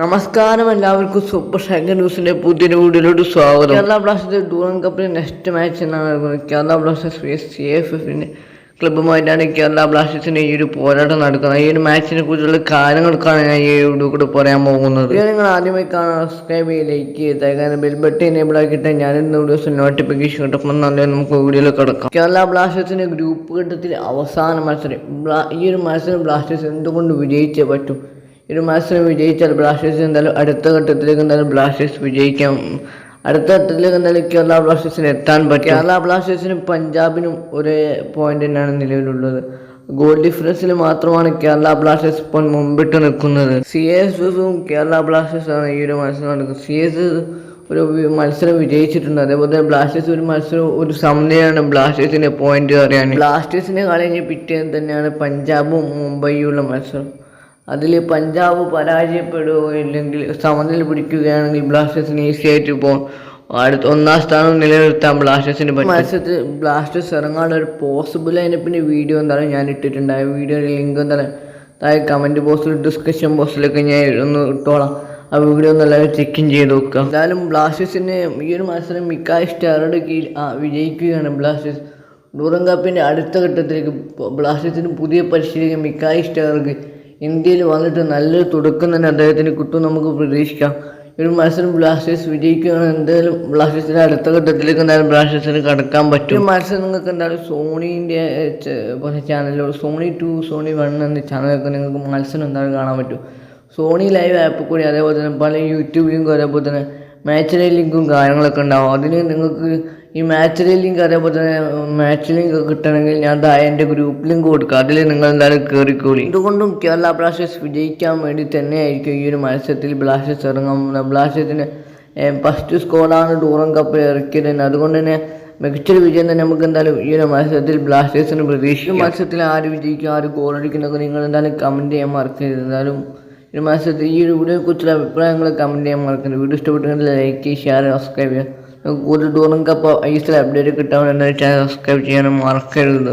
നമസ്കാരം എല്ലാവർക്കും സൂപ്പർ ഷാങ്കർ ന്യൂസിന്റെ പുതിയ വീഡിയോയിലോട്ട് സ്വാഗതം. കേരള ബ്ലാസ്റ്റേഴ്സ് ഡൂറൻ കപ്പിൽ നെക്സ്റ്റ് മാച്ച് എന്നാണ് നടക്കുന്നത് Kerala Blasters V C F എഫിന്റെ ക്ലബ്ബുമായിട്ടാണ് കേരള ബ്ലാസ്റ്റേഴ്സിന്റെ ഈ ഒരു പോരാട്ടം നടക്കുന്നത്. ഈ ഒരു മാച്ചിനെ കുറിച്ചുള്ള കാര്യങ്ങൾക്കാണ് ഞാൻ ഈ വീഡിയോ കൂടെ പറയാൻ പോകുന്നത്. നിങ്ങൾ ആദ്യമായി കാണാൻ സബ്സ്ക്രൈബ് ചെയ്ത് ലൈക്ക് ചെയ്യുക കാരണം ബെൽ ബട്ടൺ എനേബിൾ ആക്കിയിട്ട് ഞാൻ ഇന്ന് വീഡിയോസ് നോട്ടിഫിക്കേഷൻ കിട്ടുമ്പോൾ നല്ല നമുക്ക് വീഡിയോയിൽ കിടക്കാം. കേരള ബ്ലാസ്റ്റേഴ്സിന്റെ ഗ്രൂപ്പ് ഘട്ടത്തിൽ അവസാന മത്സരം. ഈ ഒരു മത്സരം ബ്ലാസ്റ്റേഴ്സ് എന്തുകൊണ്ട് വിജയിച്ചേ പറ്റും? ഒരു മത്സരം വിജയിച്ചാൽ ബ്ലാസ്റ്റേഴ്സ് എന്തായാലും അടുത്ത ഘട്ടത്തിലേക്ക് എന്തായാലും ബ്ലാസ്റ്റേഴ്സ് വിജയിക്കാം. അടുത്ത ഘട്ടത്തിലേക്ക് എന്തായാലും കേരള ബ്ലാസ്റ്റേഴ്സിന് എത്താൻ പറ്റും. കേരള ബ്ലാസ്റ്റേഴ്സിനും പഞ്ചാബിനും ഒരേ പോയിന്റ് തന്നെയാണ് നിലവിലുള്ളത്. ഗോൾ ഡിഫറൻസിൽ മാത്രമാണ് കേരള ബ്ലാസ്റ്റേഴ്സ് ഇപ്പോൾ മുമ്പിട്ട് നിൽക്കുന്നത്. സി എസ് എസും കേരള ബ്ലാസ്റ്റേഴ്സാണ് ഈ ഒരു മത്സരം നടക്കുന്നത്. സി എസ് ഒരു മത്സരം വിജയിച്ചിട്ടുണ്ട്. അതേപോലെ തന്നെ ബ്ലാസ്റ്റേഴ്സ് ഒരു മത്സരം ഒരു സമനിലയാണ് ബ്ലാസ്റ്റേഴ്സിന്റെ പോയിന്റ് അറിയാൻ. ബ്ലാസ്റ്റേഴ്സിനെ കളഞ്ഞ് പിറ്റേന്ന് തന്നെയാണ് പഞ്ചാബും മുംബൈയുള്ള മത്സരം. അതിൽ പഞ്ചാബ് പരാജയപ്പെടുകയോ ഇല്ലെങ്കിൽ സമനില പിടിക്കുകയാണെങ്കിൽ ബ്ലാസ്റ്റേഴ്സിന് ഈസി ആയിട്ട് പോകും അടുത്ത ഒന്നാം സ്ഥാനം നിലനിർത്താൻ ബ്ലാസ്റ്റേഴ്സിന് മത്സരത്തിൽ ബ്ലാസ്റ്റേഴ്സ് ഇറങ്ങാനുള്ള ഒരു പോസിബിൾ അതിനെപ്പിന്നെ വീഡിയോ എന്താണ് ഞാൻ ഇട്ടിട്ടുണ്ട്. ആ വീഡിയോയുടെ ലിങ്ക് എന്താണ് താഴെ കമന്റ് ബോക്സിൽ ഡിസ്കഷൻ ബോക്സിലൊക്കെ ഞാൻ ഒന്ന് ഇട്ടോളാം. ആ വീഡിയോ ഒന്ന് എല്ലാവരും ചെക്കിൻ ചെയ്ത് നോക്കുക. എന്തായാലും ബ്ലാസ്റ്റേഴ്സിന് ഈ ഒരു മത്സരം മിക്കായ സ്റ്റാറുടെ കീഴിൽ വിജയിക്കുകയാണ് ബ്ലാസ്റ്റേഴ്സ്. ഡൂറം കപ്പിന്റെ അടുത്ത ഘട്ടത്തിലേക്ക് ബ്ലാസ്റ്റേഴ്സിന് പുതിയ പരിശീലകൻ മിക്കായി സ്റ്റാർക്ക് ഇന്ത്യയിൽ വന്നിട്ട് നല്ലൊരു തുടക്കം തന്നെ അദ്ദേഹത്തിന് കിട്ടും നമുക്ക് പ്രതീക്ഷിക്കാം. ഒരു മത്സരം ബ്ലാസ്റ്റേഴ്സ് വിജയിക്കുകയാണ്. എന്തായാലും ബ്ലാസ്റ്റേഴ്സിന്റെ അടുത്ത ഘട്ടത്തിലേക്ക് എന്തായാലും ബ്ലാസ്റ്റേഴ്സിന് കടക്കാൻ പറ്റും. ഈ മത്സരം നിങ്ങൾക്ക് എന്തായാലും സോണീന്റെ പല ചാനലിലൂടെ സോണി ടു സോണി വൺ എന്ന ചാനലൊക്കെ നിങ്ങൾക്ക് മത്സരം എന്തായാലും കാണാൻ പറ്റും. സോണി ലൈവ് ആപ്പ് കൂടി അതേപോലെ തന്നെ പല യൂട്യൂബിലും അതേപോലെ തന്നെ മാച്ച് ലിങ്കും കാര്യങ്ങളൊക്കെ ഉണ്ടാവും. അതിന് നിങ്ങൾക്ക് ഈ മാച്ച് ലിങ്ക് അതേപോലെ തന്നെ മാച്ച് ലിങ്ക് കിട്ടണമെങ്കിൽ ഞാൻ താഴെ എന്റെ ഗ്രൂപ്പ് ലിങ്ക് കൊടുക്കുക അതിൽ നിങ്ങൾ എന്തായാലും കയറിക്കോളി ഇതുകൊണ്ടും കേരള ബ്ലാസ്റ്റേഴ്സ് വിജയിക്കാൻ വേണ്ടി തന്നെയായിരിക്കും ഈ ഒരു മത്സരത്തിൽ ബ്ലാസ്റ്റേഴ്സ് ഇറങ്ങും. ബ്ലാസ്റ്റേഴ്സിന് ഫസ്റ്റ് സ്കോഡാണ് ടൂറം കപ്പ് ഇറക്കിയത് തന്നെ അതുകൊണ്ട് തന്നെ മികച്ചൊരു വിജയം തന്നെ നമുക്ക് എന്തായാലും ഈ ഒരു മത്സരത്തിൽ ബ്ലാസ്റ്റേഴ്സിന് പ്രതീക്ഷിക്കും. മത്സരത്തിൽ ആര് വിജയിക്കും ആര് ഗോൾ അടിക്കുന്നൊക്കെ നിങ്ങൾ എന്തായാലും കമന്റ് ചെയ്യാൻ മറക്കരുത്. എന്തായാലും ഒരു മാസത്തെ ഈ ഒരു വീഡിയോയെ കുറിച്ചുള്ള അഭിപ്രായങ്ങൾ കമന്റ് ചെയ്യാൻ മറക്കരുത് വീഡിയോ ഇഷ്ടപ്പെട്ടെങ്കിൽ ലൈക്ക് ഷെയർ സബ്സ്ക്രൈബ് ചെയ്യുക കൂടുതൽ Durand cup I S update കിട്ടാൻ ചാനൽ സബ്സ്ക്രൈബ് ചെയ്യാനും മറക്കരുത്.